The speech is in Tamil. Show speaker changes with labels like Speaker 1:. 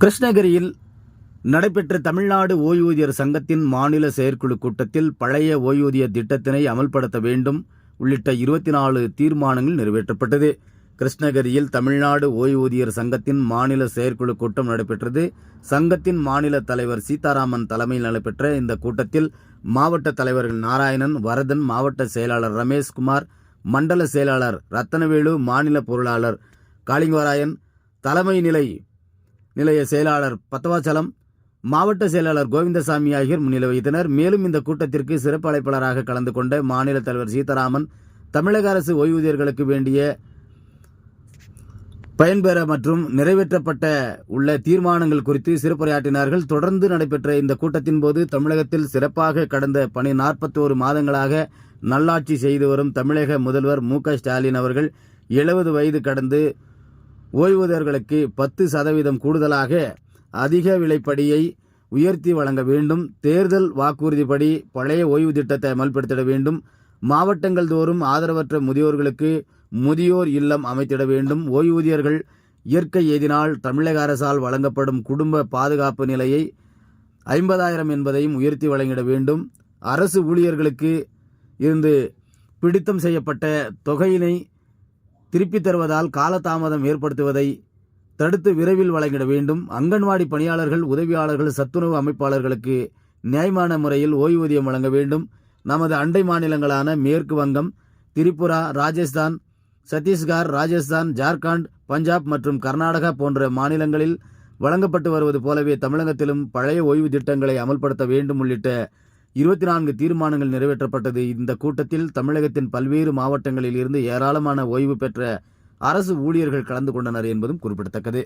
Speaker 1: கிருஷ்ணகிரியில் நடைபெற்ற தமிழ்நாடு ஓய்வூதியர் சங்கத்தின் மாநில செயற்குழு கூட்டத்தில் பழைய ஓய்வூதிய திட்டத்தினை அமல்படுத்த வேண்டும் உள்ளிட்ட இருபத்தி நாலு தீர்மானங்கள் நிறைவேற்றப்பட்டது. கிருஷ்ணகிரியில் தமிழ்நாடு ஓய்வூதியர் சங்கத்தின் மாநில செயற்குழு கூட்டம் நடைபெற்றது. சங்கத்தின் மாநில தலைவர் சீதாராமன் தலைமையில் நடைபெற்ற இந்த கூட்டத்தில் மாவட்ட தலைவர்கள் நாராயணன் வரதன் மாவட்ட செயலாளர் ரமேஷ்குமார் மண்டல செயலாளர் ரத்தனவேலு மாநில பொருளாளர் காளிங்கவராயன் தலைமை நிலை நிலைய செயலாளர் பத்தவாச்சலம் மாவட்ட செயலாளர் கோவிந்தசாமி ஆகியோர் முன்னிலை வைத்தனர் மேலும் இந்த கூட்டத்திற்கு சிறப்பு அழைப்பாளராக கலந்து கொண்ட மாநில தலைவர் சீதாராமன் தமிழக அரசு ஓய்வூதியர்களுக்கு வேண்டிய பயன்பெற மற்றும் நிறைவேற்றப்பட்ட உள்ள தீர்மானங்கள் குறித்து சிறப்புரையாற்றினார்கள். தொடர்ந்து நடைபெற்ற இந்த கூட்டத்தின் போது தமிழகத்தில் சிறப்பாக கடந்த பணி நாற்பத்தோரு மாதங்களாக நல்லாட்சி செய்து வரும் தமிழக முதல்வர் மு க ஸ்டாலின் அவர்கள் எழுபது வயது கடந்து ஓய்வூதியர்களுக்கு பத்து சதவீதம் கூடுதலாக அதிக விலைப்படியை உயர்த்தி வழங்க வேண்டும். தேர்தல் வாக்குறுதிப்படி பழைய ஓய்வு திட்டத்தை அமல்படுத்திட வேண்டும். மாவட்டங்கள் தோறும் ஆதரவற்ற முதியோர்களுக்கு முதியோர் இல்லம் அமைத்திட வேண்டும். ஓய்வூதியர்கள் இயற்கை எதினால் தமிழக அரசால் வழங்கப்படும் குடும்ப பாதுகாப்பு நிலையை ஐம்பதாயிரம் என்பதையும் உயர்த்தி வழங்கிட வேண்டும். அரசு ஊழியர்களுக்கு இருந்து பிடித்தம் செய்யப்பட்ட தொகையினை திருப்பித் தருவதால் காலதாமதம் ஏற்படுத்துவதை தடுத்து விரைவில் வழங்கிட வேண்டும். அங்கன்வாடி பணியாளர்கள் உதவியாளர்கள் சத்துணவு அமைப்பாளர்களுக்கு நியாயமான முறையில் ஓய்வூதியம் வழங்க வேண்டும். நமது அண்டை மாநிலங்களான மேற்கு வங்கம் திரிபுரா ராஜஸ்தான் சத்தீஸ்கர் ராஜஸ்தான் ஜார்க்கண்ட் பஞ்சாப் மற்றும் கர்நாடகா போன்ற மாநிலங்களில் வழங்கப்பட்டு வருவது போலவே தமிழகத்திலும் பழைய ஓய்வு திட்டங்களை அமல்படுத்த வேண்டும் உள்ளிட்ட இருபத்தி நான்கு தீர்மானங்கள் நிறைவேற்றப்பட்டது. இந்த கூட்டத்தில் தமிழகத்தின் பல்வேறு மாவட்டங்களில் இருந்து ஏராளமான ஓய்வு பெற்ற அரசு ஊழியர்கள் கலந்து கொண்டனர் என்பதும் குறிப்பிடத்தக்கது.